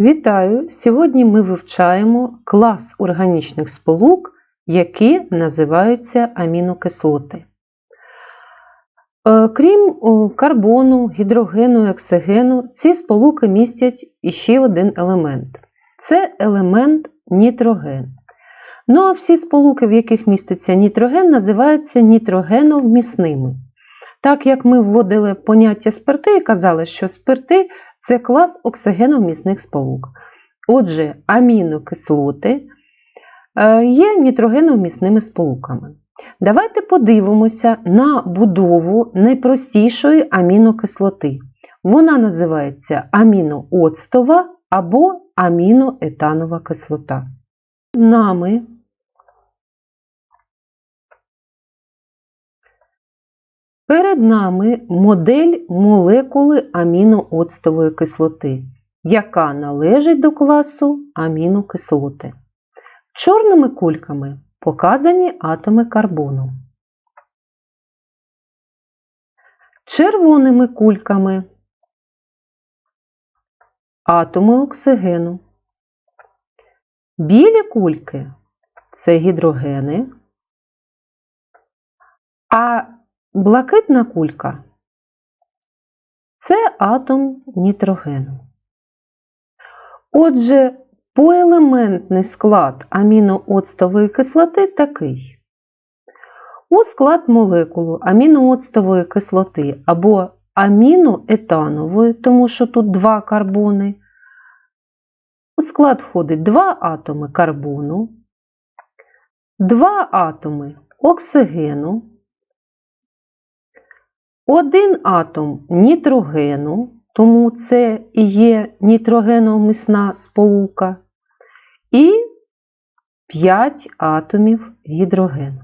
Вітаю! Сьогодні ми вивчаємо клас органічних сполук, які називаються амінокислоти. Е, Крім карбону, гідрогену оксигену, ці сполуки містять іще один елемент це елемент нітроген. Ну а всі сполуки, в яких міститься нітроген, називаються нітрогеновмісними. Так як ми вводили поняття спирти і казали, що спирти це клас оксигеновмісних сполук. Отже, амінокислоти е, є нітрогеновмісними сполуками. Давайте подивимося на будову найпростішої амінокислоти. Вона називається амінооцтова або аміноетанова кислота. Нами Перед нами модель молекули амінооцтової кислоти, яка належить до класу амінокислоти. Чорними кульками показані атоми карбону. Червоними кульками атоми оксигену. Білі кульки це гідрогени, а блакитна кулька це атом нітрогену. Отже, поелементний склад амінооцтової кислоти такий. У склад молекулу амінооцтової кислоти або аміноетанової, тому що тут два карбони. У склад входить два атоми карбону, два атоми оксигену, один атом нітрогену, тому це і є нітрогеномісна сполука, і 5 атомів гідрогену.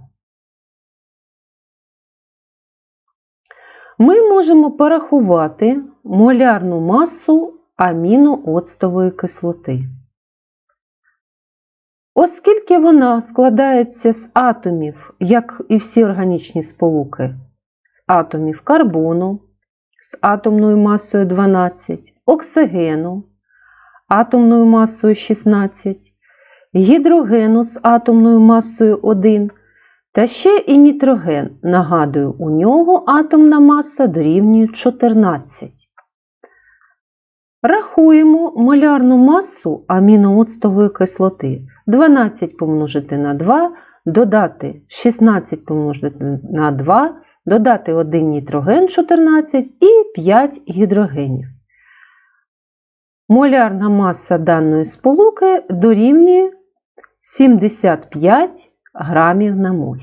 Ми можемо порахувати молярну масу амінооцтової кислоти. Оскільки вона складається з атомів, як і всі органічні сполуки, атомів карбону з атомною масою 12, оксигену атомною масою 16, гідрогену з атомною масою 1, та ще і нітроген. Нагадую, у нього атомна маса дорівнює 14. Рахуємо молярну масу амінооцтової кислоти. 12 помножити на 2, додати 16 помножити на 2, додати 1 нітроген 14 і 5 гідрогенів. Молярна маса даної сполуки дорівнює 75 грамів на моль.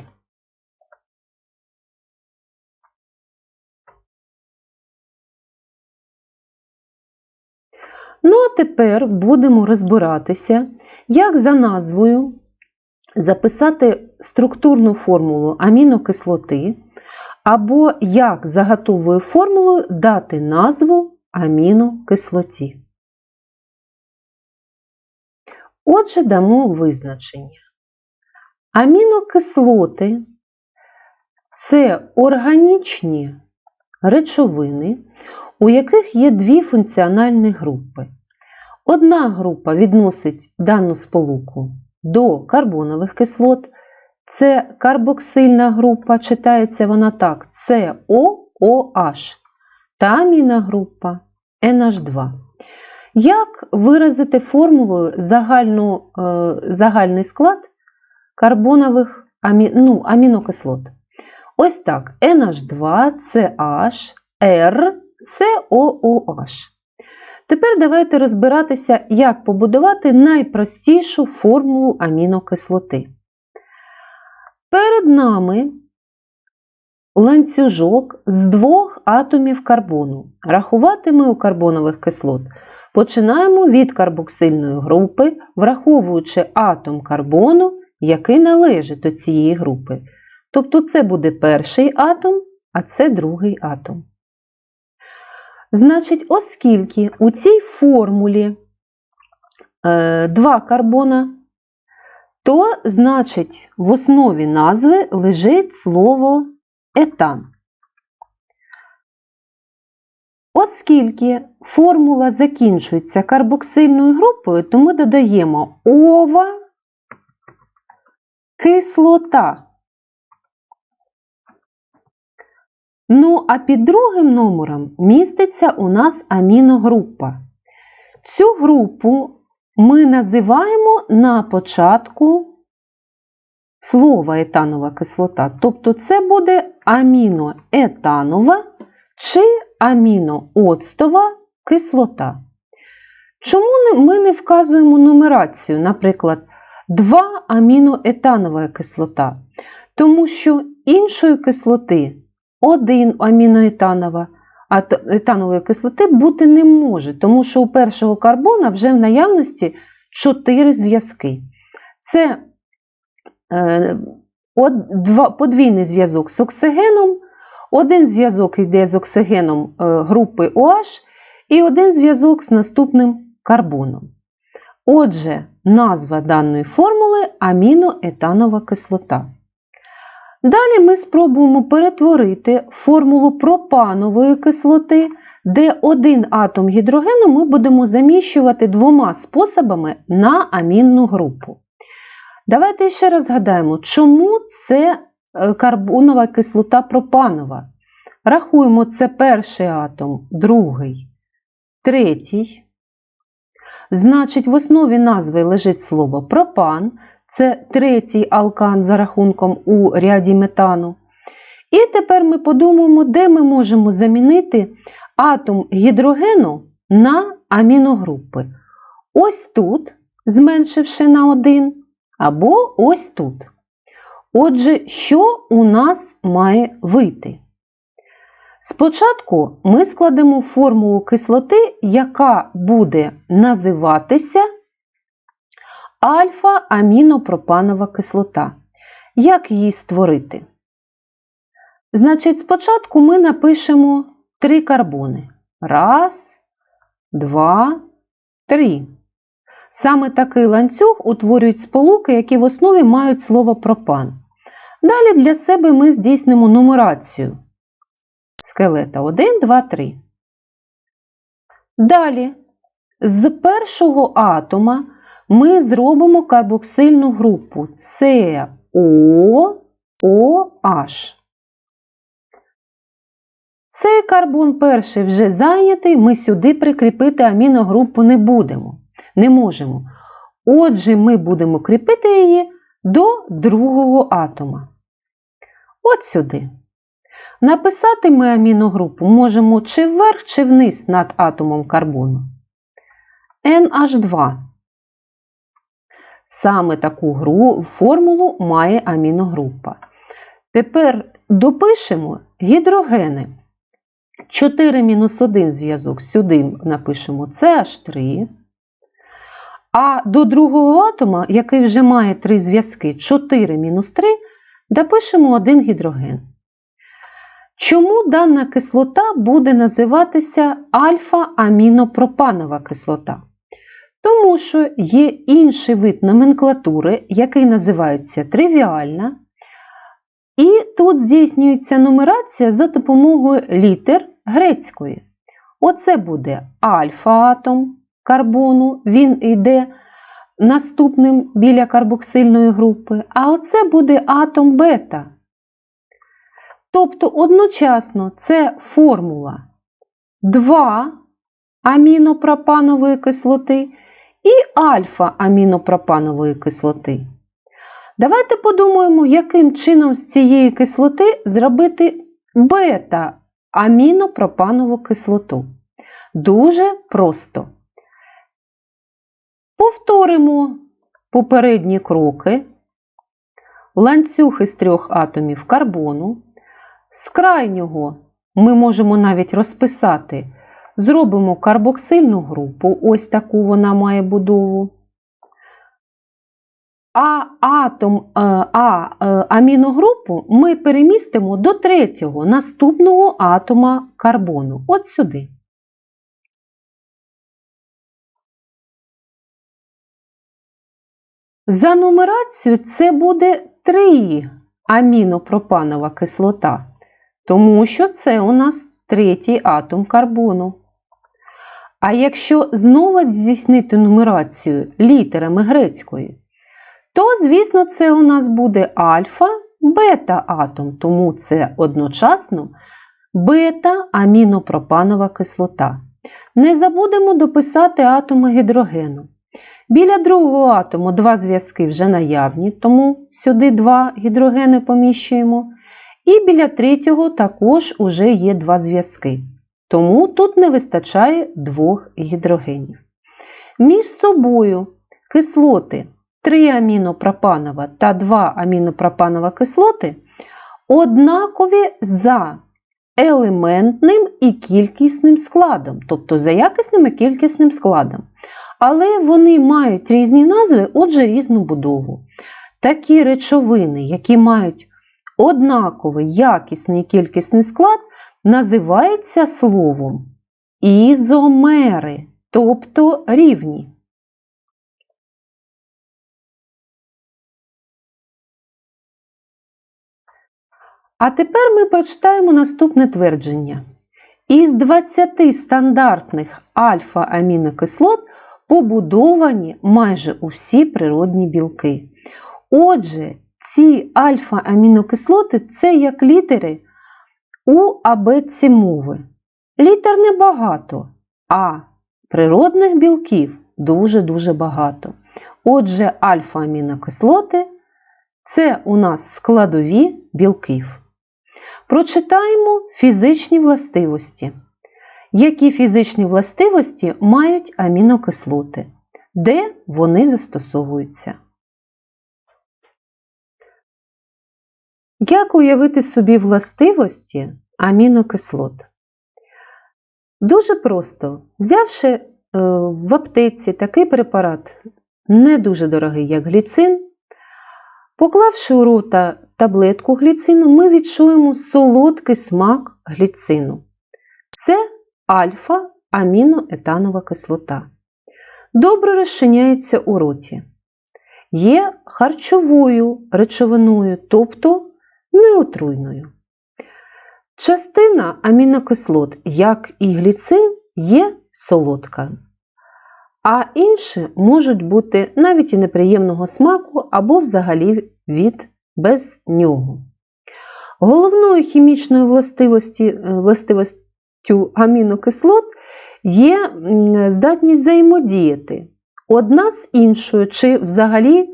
Ну, а тепер будемо розбиратися, як за назвою записати структурну формулу амінокислоти, або як за готовою формулою дати назву амінокислоті. Отже, дамо визначення. Амінокислоти це органічні речовини, у яких є дві функціональні групи. Одна група відносить дану сполуку до карбонових кислот, це карбоксильна група, читається вона так: COOH та аміна група NH2. Як виразити формулою загальну, е, загальний склад карбонових амі, ну, амінокислот? Ось так: NH2, CH, R, COOH. Тепер давайте розбиратися, як побудувати найпростішу формулу амінокислоти. Перед нами ланцюжок з двох атомів карбону. Рахувати ми у карбонових кислот починаємо від карбоксильної групи, враховуючи атом карбону, який належить до цієї групи. Тобто це буде перший атом, а це другий атом. Значить, оскільки у цій формулі е, два карбона, то, значить, в основі назви лежить слово етан. Оскільки формула закінчується карбоксильною групою, то ми додаємо ова кислота. Ну, а під другим номером міститься у нас аміногрупа. Цю групу ми називаємо на початку слова етанова кислота. Тобто це буде аміноетанова чи амінооцтова кислота. Чому ми не вказуємо нумерацію, наприклад, 2 аміноетанова кислота? Тому що іншої кислоти 1 аміноетанова етанової кислоти бути не може, тому що у першого карбона вже в наявності 4 зв'язки. Це е, подвійний зв'язок з оксигеном, один зв'язок йде з оксигеном е, групи OH і один зв'язок з наступним карбоном. Отже, назва даної формули аміноетанова кислота. Далі ми спробуємо перетворити формулу пропанової кислоти, де один атом гідрогену ми будемо заміщувати двома способами на амінну групу. Давайте ще раз згадаємо, чому це е, карбонова кислота пропанова. Рахуємо, це перший атом, другий, третій. Значить, в основі назви лежить слово пропан, це третій алкан за рахунком у ряді метану. І тепер ми подумаємо, де ми можемо замінити атом гідрогену на аміногрупи. Ось тут, зменшивши на 1, або ось тут. Отже, що у нас має вийти? Спочатку ми складемо формулу кислоти, яка буде називатися альфа-амінопропанова кислота. Як її створити? Значить, спочатку ми напишемо три карбони. Раз, два, три. Саме такий ланцюг утворюють сполуки, які в основі мають слово пропан. Далі для себе ми здійснимо нумерацію скелета 1, 2, 3. Далі, з першого атома ми зробимо карбоксильну групу COOH. Цей карбон перший вже зайнятий, ми сюди прикріпити аміногрупу не будемо, не можемо. Отже, ми будемо кріпити її до другого атома. От сюди. Написати ми аміногрупу можемо чи вверх, чи вниз над атомом карбону. NH2. Саме таку гру, формулу має аміногрупа. Тепер допишемо гідрогени. 4 мінус 1 зв'язок сюди напишемо CH3. А до другого атома, який вже має три зв'язки, 4 мінус 3, допишемо один гідроген. Чому дана кислота буде називатися альфа-амінопропанова кислота? Тому що є інший вид номенклатури, який називається тривіальна, і тут здійснюється нумерація за допомогою літер грецької. Оце буде альфа-атом карбону, він йде наступним біля карбоксильної групи, а оце буде атом бета. Тобто одночасно це формула 2 амінопропанової кислоти і альфа-амінопропанової кислоти. Давайте подумаємо, яким чином з цієї кислоти зробити бета-амінопропанову кислоту. Дуже просто. Повторимо попередні кроки. Ланцюг із трьох атомів карбону. З крайнього ми можемо навіть розписати, зробимо карбоксильну групу, ось таку вона має будову. А атом, е, а е, аміногрупу ми перемістимо до третього наступного атома карбону. От сюди. За нумерацією це буде 3 амінопропанова кислота, тому що це у нас третій атом карбону. А якщо знову здійснити нумерацію літерами грецької, то, звісно, це у нас буде альфа, бета-атом, тому це одночасно бета-амінопропанова кислота. Не забудемо дописати атоми гідрогену. Біля другого атому два зв'язки вже наявні, тому сюди два гідрогени поміщуємо. І біля третього також уже є два зв'язки. Тому тут не вистачає двох гідрогенів. Між собою кислоти 3 амінопропанова та 2 амінопропанова кислоти однакові за елементним і кількісним складом, тобто за якісним і кількісним складом. Але вони мають різні назви, отже, різну будову. Такі речовини, які мають однаковий якісний і кількісний склад, називаються словом ізомери, тобто рівні. А тепер ми почитаємо наступне твердження. Із 20 стандартних альфа-амінокислот побудовані майже усі природні білки. Отже, ці альфа-амінокислоти це як літери у абетці мови. Літер небагато, а природних білків дуже-дуже багато. Отже, альфа-амінокислоти це у нас складові білків. Прочитаємо фізичні властивості. Які фізичні властивості мають амінокислоти? Де вони застосовуються? Як уявити собі властивості амінокислот? Дуже просто, взявши е, в аптеці такий препарат, не дуже дорогий, як гліцин, поклавши у рота таблетку гліцину, ми відчуємо солодкий смак гліцину. Це альфа-аміноетанова кислота. Добре розчиняється у роті. Є харчовою речовиною, тобто неотруйною. Частина амінокислот, як і гліцин, є солодка, а інші можуть бути навіть і неприємного смаку або взагалі від без нього. Головною хімічною е, властивостю амінокислот є здатність взаємодіяти одна з іншою, чи взагалі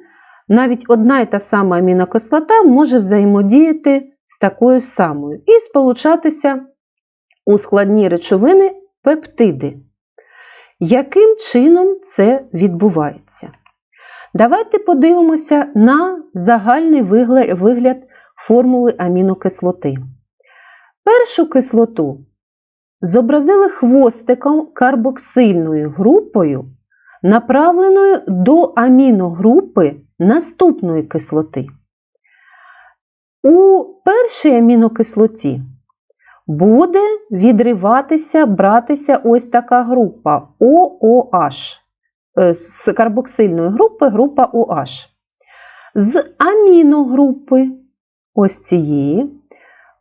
навіть одна і та сама амінокислота може взаємодіяти з такою самою і сполучатися у складні речовини пептиди. Яким чином це відбувається? Давайте подивимося на загальний вигляд формули амінокислоти. Першу кислоту зобразили хвостиком карбоксильною групою, направленою до аміногрупи наступної кислоти. У першій амінокислоті буде відриватися, братися ось така група OOH. Е, з карбоксильної групи група OH. З аміногрупи ось цієї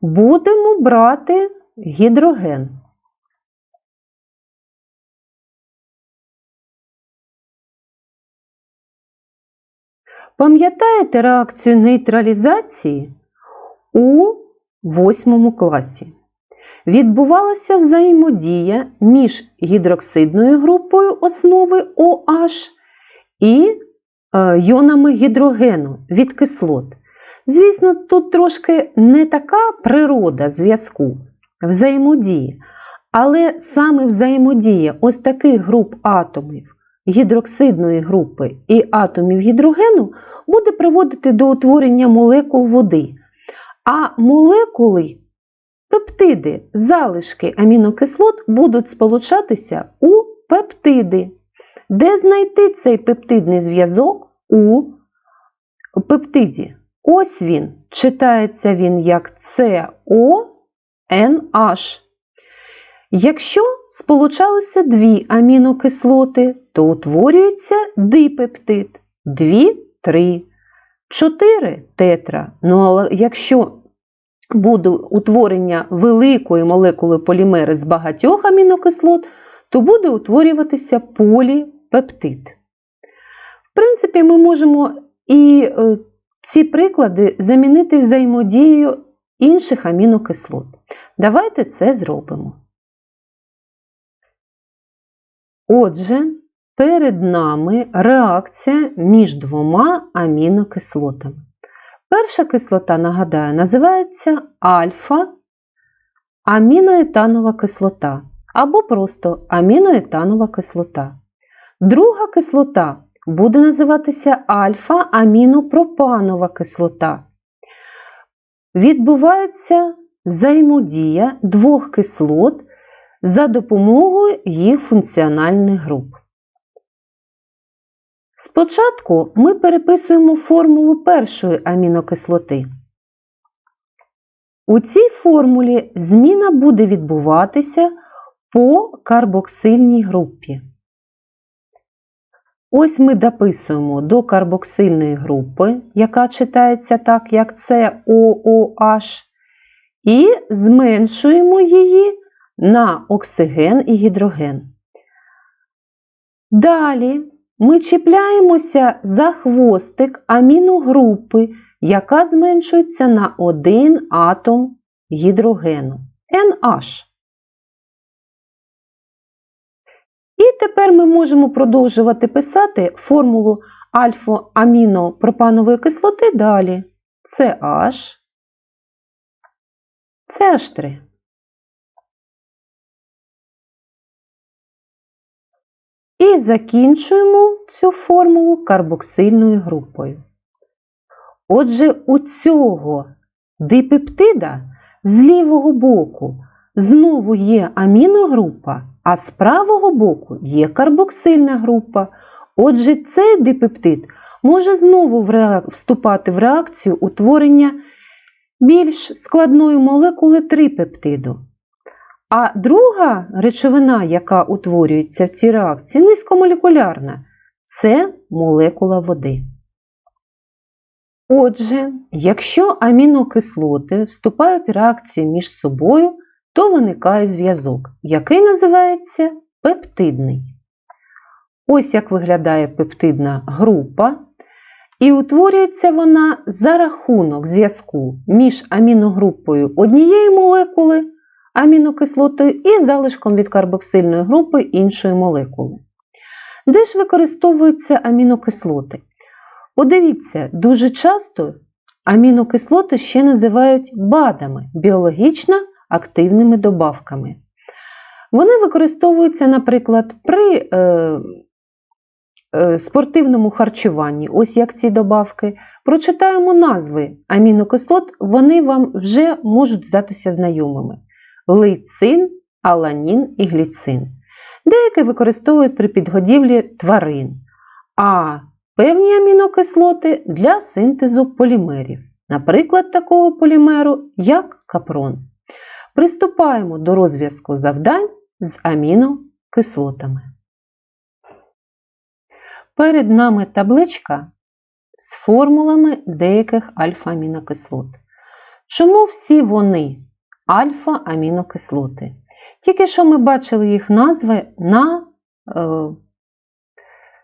будемо брати гідроген. Пам'ятаєте реакцію нейтралізації у восьмому класі? Відбувалася взаємодія між гідроксидною групою основи OH і е, йонами гідрогену від кислот. Звісно, тут трошки не така природа зв'язку взаємодії, але саме взаємодія ось таких груп атомів гідроксидної групи і атомів гідрогену буде приводити до утворення молекул води. А молекули, пептиди, залишки амінокислот будуть сполучатися у пептиди. Де знайти цей пептидний зв'язок у пептиді? Ось він. Читається він як CONH. Якщо сполучалися дві амінокислоти, то утворюється дипептид. Дві, три, чотири тетра. Ну, але якщо буде утворення великої молекули полімери з багатьох амінокислот, то буде утворюватися поліпептид. В принципі, ми можемо і е, ці приклади замінити взаємодією інших амінокислот. Давайте це зробимо. Отже, перед нами реакція між двома амінокислотами. Перша кислота, нагадаю, називається альфа-аміноетанова кислота або просто аміноетанова кислота. Друга кислота буде називатися альфа-амінопропанова кислота. Відбувається взаємодія двох кислот за допомогою їх функціональних груп. Спочатку ми переписуємо формулу першої амінокислоти. У цій формулі зміна буде відбуватися по карбоксильній групі. Ось ми дописуємо до карбоксильної групи, яка читається так, як COOH, і зменшуємо її на оксиген і гідроген. Далі ми чіпляємося за хвостик аміногрупи, яка зменшується на один атом гідрогену NH. І тепер ми можемо продовжувати писати формулу альфа-амінопропанової кислоти далі. CH, CH3. І закінчуємо цю формулу карбоксильною групою. Отже, у цього дипептида з лівого боку знову є аміногрупа, а з правого боку є карбоксильна група. Отже, цей дипептид може знову вступати в реакцію утворення більш складної молекули трипептиду. А друга речовина, яка утворюється в цій реакції, низькомолекулярна це молекула води. Отже, якщо амінокислоти вступають в реакцію між собою, то виникає зв'язок, який називається пептидний. Ось як виглядає пептидна група, і утворюється вона за рахунок зв'язку між аміногрупою однієї молекули амінокислотою і залишком від карбоксильної групи іншої молекули. Де ж використовуються амінокислоти? Подивіться, дуже часто амінокислоти ще називають БАДами біологічно активними добавками. Вони використовуються, наприклад, при е, е, спортивному харчуванні, ось як ці добавки. Прочитаємо назви амінокислот, вони вам вже можуть здатися знайомими лейцин, аланін і гліцин. Деякі використовують при підгодівлі тварин, а певні амінокислоти для синтезу полімерів, наприклад, такого полімеру, як капрон. Приступаємо до розв'язку завдань з амінокислотами. Перед нами табличка з формулами деяких альфа-амінокислот. Чому всі вони альфа-амінокислоти. Тільки що ми бачили їх назви на е,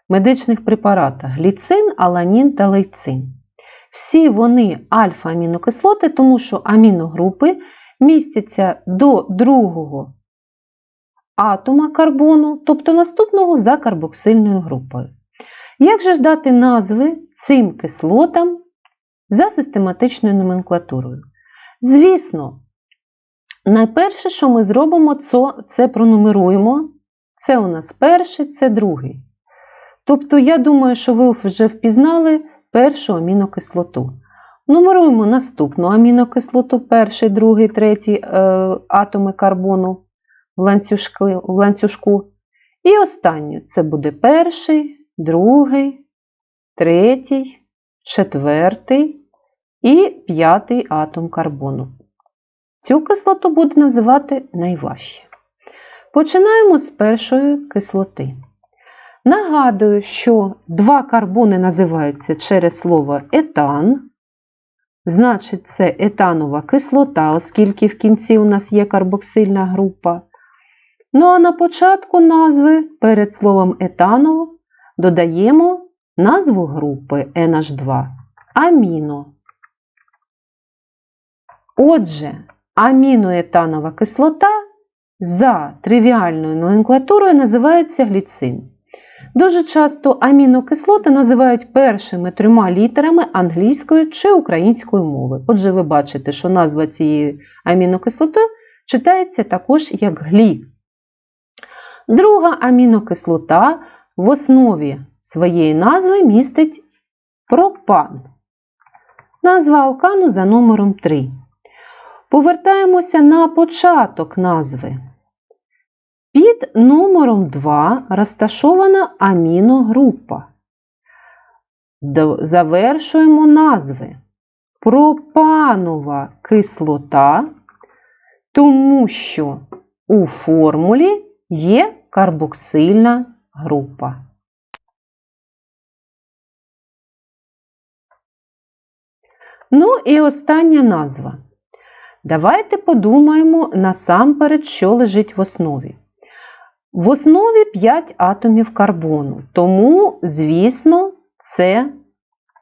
медичних препаратах гліцин, аланін та лейцин. Всі вони альфа-амінокислоти, тому що аміногрупи містяться до другого атома карбону, тобто наступного за карбоксильною групою. Як же ж дати назви цим кислотам за систематичною номенклатурою? Звісно, Найперше, що ми зробимо, це, це пронумеруємо. Це у нас перший, це другий. Тобто, я думаю, що ви вже впізнали першу амінокислоту. Нумеруємо наступну амінокислоту, перший, другий, третій е, атоми карбону в ланцюжку, в ланцюжку. І останню це буде перший, другий, третій, четвертий і п'ятий атом карбону. Цю кислоту буде називати найважче. Починаємо з першої кислоти. Нагадую, що два карбони називаються через слово етан, Значить, це етанова кислота, оскільки в кінці у нас є карбоксильна група. Ну а на початку назви перед словом етанова додаємо назву групи NH2 аміно. Отже, аміноетанова кислота за тривіальною номенклатурою називається гліцин. Дуже часто амінокислоти називають першими трьома літерами англійської чи української мови. Отже, ви бачите, що назва цієї амінокислоти читається також як глі. Друга амінокислота в основі своєї назви містить пропан. Назва алкану за номером 3. Повертаємося на початок назви. Під номером 2 розташована аміногрупа. Завершуємо назви. Пропанова кислота, тому що у формулі є карбоксильна група. Ну і остання назва. Давайте подумаємо насамперед, що лежить в основі. В основі 5 атомів карбону, тому, звісно, це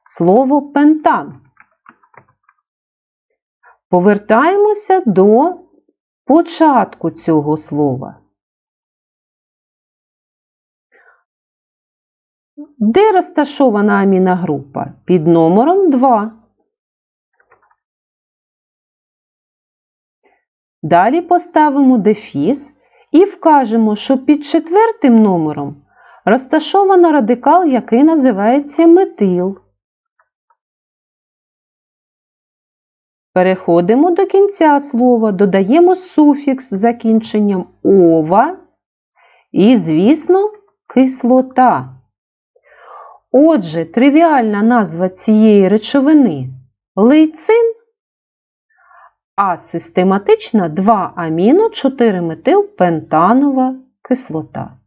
слово пентан. Повертаємося до початку цього слова. Де розташована аміногрупа? Під номером 2. Далі поставимо дефіс і вкажемо, що під четвертим номером розташовано радикал, який називається метил. Переходимо до кінця слова, додаємо суфікс з закінченням ова і, звісно, кислота. Отже, тривіальна назва цієї речовини лейцин а систематична 2 аміно 4 метил пентанова кислота.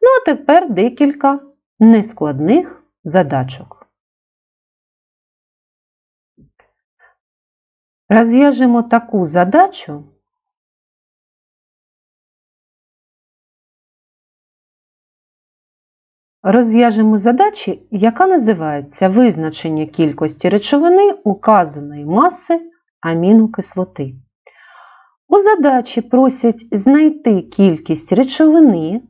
Ну, а тепер декілька нескладних задачок. Розв'яжемо таку задачу. Розв'яжемо задачі, яка називається визначення кількості речовини указаної маси амінокислоти. У задачі просять знайти кількість речовини,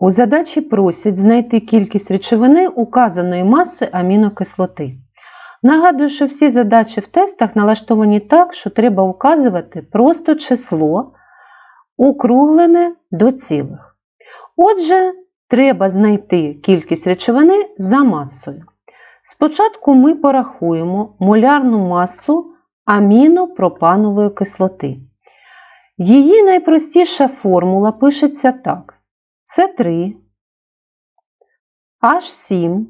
У задачі просять знайти кількість речовини указаної масою амінокислоти. Нагадую, що всі задачі в тестах налаштовані так, що треба указувати просто число, округлене до цілих. Отже, треба знайти кількість речовини за масою. Спочатку ми порахуємо молярну масу амінопропанової кислоти. Її найпростіша формула пишеться так. С3, H7.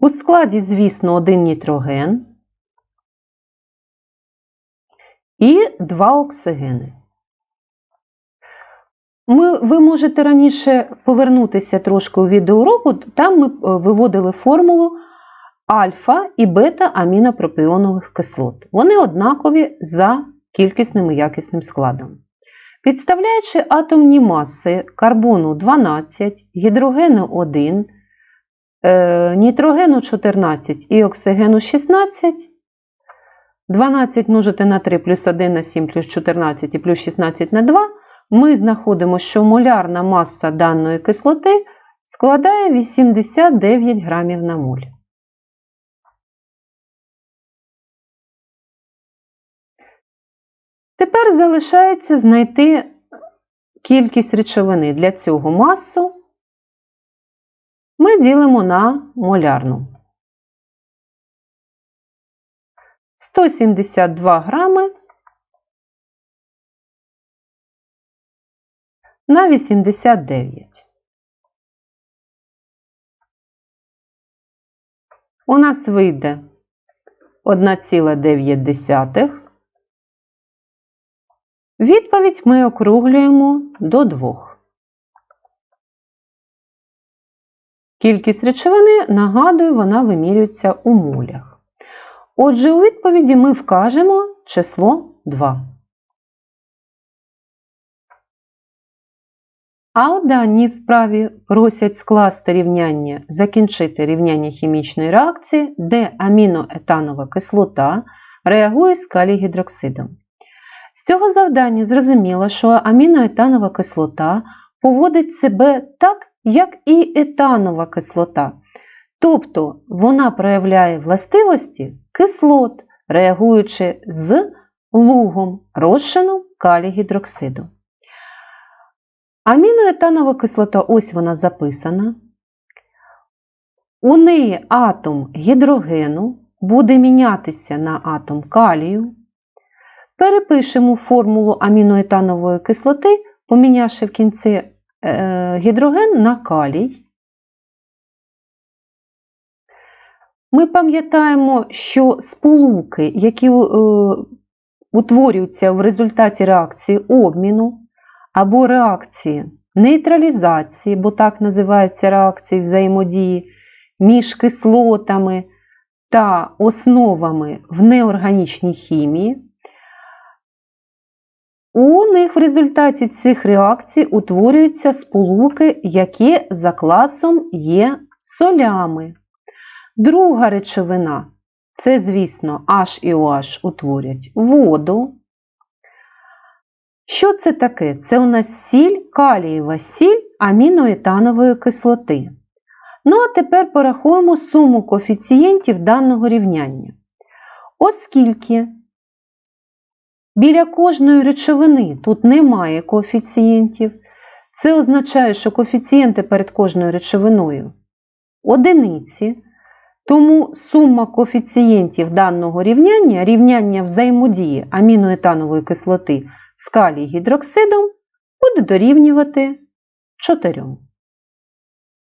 У складі, звісно, один нітроген і два оксигени. Ми, Ви можете раніше повернутися трошки у відеоуроку, там ми е, виводили формулу альфа і бета амінопропіонових кислот. Вони однакові за кількісним і якісним складом. Підставляючи атомні маси карбону 12, гідрогену 1, е, нітрогену 14 і оксигену 16. 12 множити на 3 плюс 1 на 7 плюс 14 і плюс 16 на 2. Ми знаходимо, що молярна маса даної кислоти складає 89 грамів на моль. Тепер залишається знайти кількість речовини. Для цього масу ми ділимо на молярну. 172 грами на 89. У нас вийде 1,9. Відповідь ми округлюємо до 2. Кількість речовини, нагадую, вона вимірюється у молях. Отже, у відповіді ми вкажемо число 2. А у даній вправі просять скласти рівняння, закінчити рівняння хімічної реакції, де аміноетанова кислота реагує з калій-гідроксидом. З цього завдання зрозуміло, що аміноетанова кислота поводить себе так, як і етанова кислота. Тобто вона проявляє властивості кислот, реагуючи з лугом розчину калій-гідроксиду. Аміноетанова кислота, ось вона записана. У неї атом гідрогену буде мінятися на атом калію. Перепишемо формулу аміноетанової кислоти, помінявши в кінці е, гідроген на калій. Ми пам'ятаємо, що сполуки, які е, утворюються в результаті реакції обміну або реакції нейтралізації, бо так називаються реакції взаємодії між кислотами та основами в неорганічній хімії, у них в результаті цих реакцій утворюються сполуки, які за класом є солями. Друга речовина це, звісно, H і OH утворять воду. Що це таке? Це у нас сіль, калієва сіль аміноетанової кислоти. Ну, а тепер порахуємо суму коефіцієнтів даного рівняння. Оскільки біля кожної речовини тут немає коефіцієнтів, це означає, що коефіцієнти перед кожною речовиною одиниці, тому сума коефіцієнтів даного рівняння, рівняння взаємодії аміноетанової кислоти з калій гідроксидом буде дорівнювати 4.